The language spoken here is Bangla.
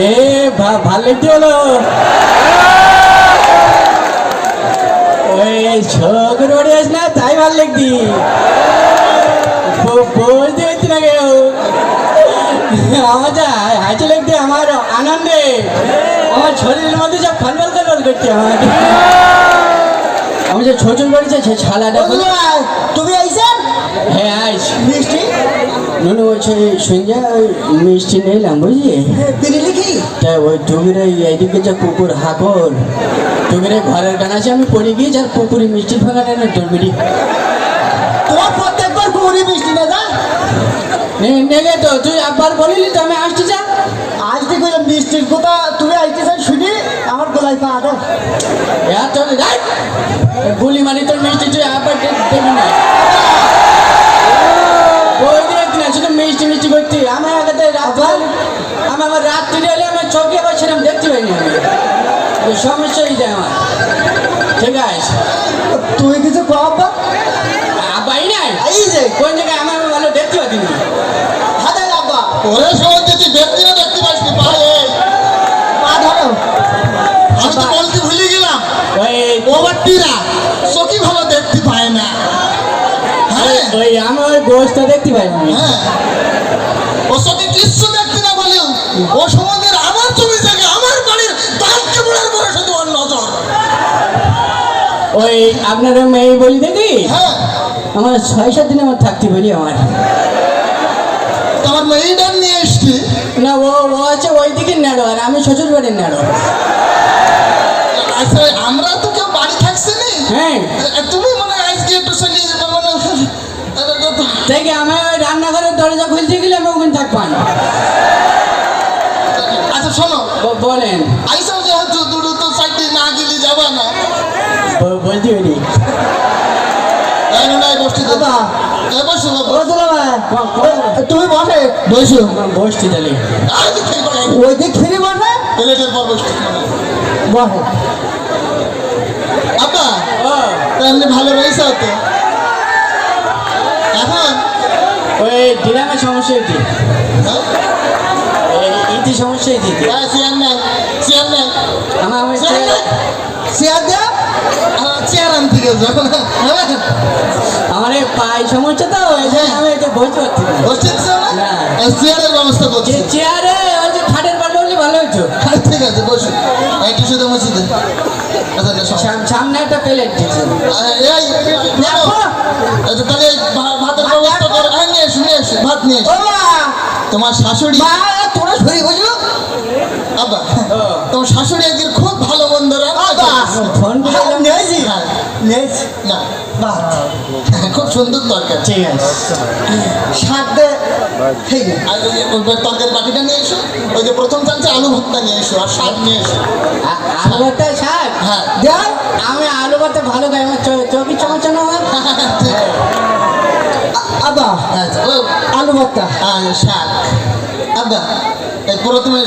এ ভা- ভালো লাগতে হলো। ওই ছোকর বাড়ি আস না তাই ভালো লাগতি বলতে হচ্ছে না কেউ। আমার যা হাঁচি লাগতে আমার আনন্দে আমার শরীরের মধ্যে সব ফল ফল ফল করছে আমার আমি যে ছোচন করেছে সে ছালাটা তুমি আইছেন হ্যাঁ আইস। মিষ্টি? নুনু বলছে সঞ্জয় ওই মিষ্টি নিলাম বুঝলি? তা ওই টুকিরে এইদিকে যে কুকুর হাকর টুকিরে ঘরের গান আছে আমি পড়ে গিয়ে যার পুকুরে মিষ্টি ফাঁকা না টুকরি তোমার প্রত্যেকবার কুড়ি মিষ্টি না যা। নেগে তো তুই একবার বলিলি তো আমি আসতে যা। আজ থেকে মিষ্টির কথা তুমি আইতেছেন শুনি আমার গলায় পা এর তোর যাই গুলি মারি তোর মিষ্টি তুই একবার দে- দেবি না। ওই দেখি শুধু মিষ্টি মিষ্টি করতি। আমি আগে আমার রাত্রি চোখে আবার সেরকম দেখতে পাইনি আমি। সমস্যা হয়ে যায় আমার। ঠিক আছে। তুই কিছু কবা আব্বাই নাই? এই যে কোন জায়গায় আমার ভালো দেখতে পাচ্ছি না হাতে আব্বা। ওরে সময় তুই দেখতে না দেখতে পায়ে পা ধরো। আমি তো বলতে ভুলে গেলাম। ওই। ওভারটিরা চোখই ভালো দেখতে পায় না। হ্যাঁ? ওই আমি ওই গোষ্ঠটা দেখতে পাই আমি হ্যাঁ। ও চোখে কিচ্ছু দেখতে না বলেও ও সমুদ্রের আমার জমি থেকে আমার বাড়ির দাঁতকে বলার পরে শুধু ওর নজর ওই আপনার মেয়ে বলি দেখি? হ্যাঁ। আমার ছয় সাত দিন আমার থাকতে পারি আমার। তোমার মেয়েটার নিয়ে এসছি। না ও ও আছে ওই দিকে নেড়ো আর আমি শ্বশুর বাড়ির নেড়ো। আচ্ছা আমরা তো কেউ বাড়ি থাকছে নি। হ্যাঁ। তুমি মনে আজকে একটু মানে দেখি আমি ওই রান্নাঘরের দরজা খুলতে গেলে আমি ওখানে থাকবান আচ্ছা শোনো। বলেন। আইসাও যেহেতু দুটো তো সাইডে না গেলে যাবা না। বলতে তুমি বসে। বসো। বসছি তাহলে। ওই দিক ফিরে বসে। প্লেটের পর বসে। ও। এমনি ভালো রয়েছে তো এখন? ওই ডিরামের সমস্যা হ্যাঁ? এই ইতি সমস্যা হয়েছে। হ্যাঁ, চেয়ার নেই চেয়ার নেই আমার চেয়ার নেই চেয়ার আনতে গেছো? আমার পায়ে সমস্যা তো ওই জন্য আমি এটা বসতে পারছি না। বসতে না? না। চেয়ারের ব্যবস্থা করছি। চেয়ারে ওই যে খাটের পাল্টা হলে ভালো হতো হ্যাঁ, ঠিক আছে বসো। আচ্ছা সামনে একটা প্লেট দিচ্ছে। এই আচ্ছা তাহলে ভাতের ব্যবস্থা করো। নিয়ে এসো নিয়ে এসো। ভাত নিয়ে এসো। তোমার শাশুড়ি তোরা শরীর আব্বা তোমার শাশুড়ি একদিন খুব ভালো করে। ফোন। নিয়েছি নিয়েছি না বাহ খুব সুন্দর তরকারি ঠিক আছে দে ঠিক আছে আর ওই তরকারি বাটিটা নিয়ে এসো ওই যে প্রথম আলু ভর্তা নিয়ে এসো আর শাক নিয়ে এসো আলু ভর্তা শাক হ্যাঁ দেখ আমি আলু ভর্তা ভালো খাই আমার চো- চোখের সমস্যা না আমার ঠিক আছে। আব্বা আচ্ছা ও আলু ভর্তা আর শাক এই প্রথমে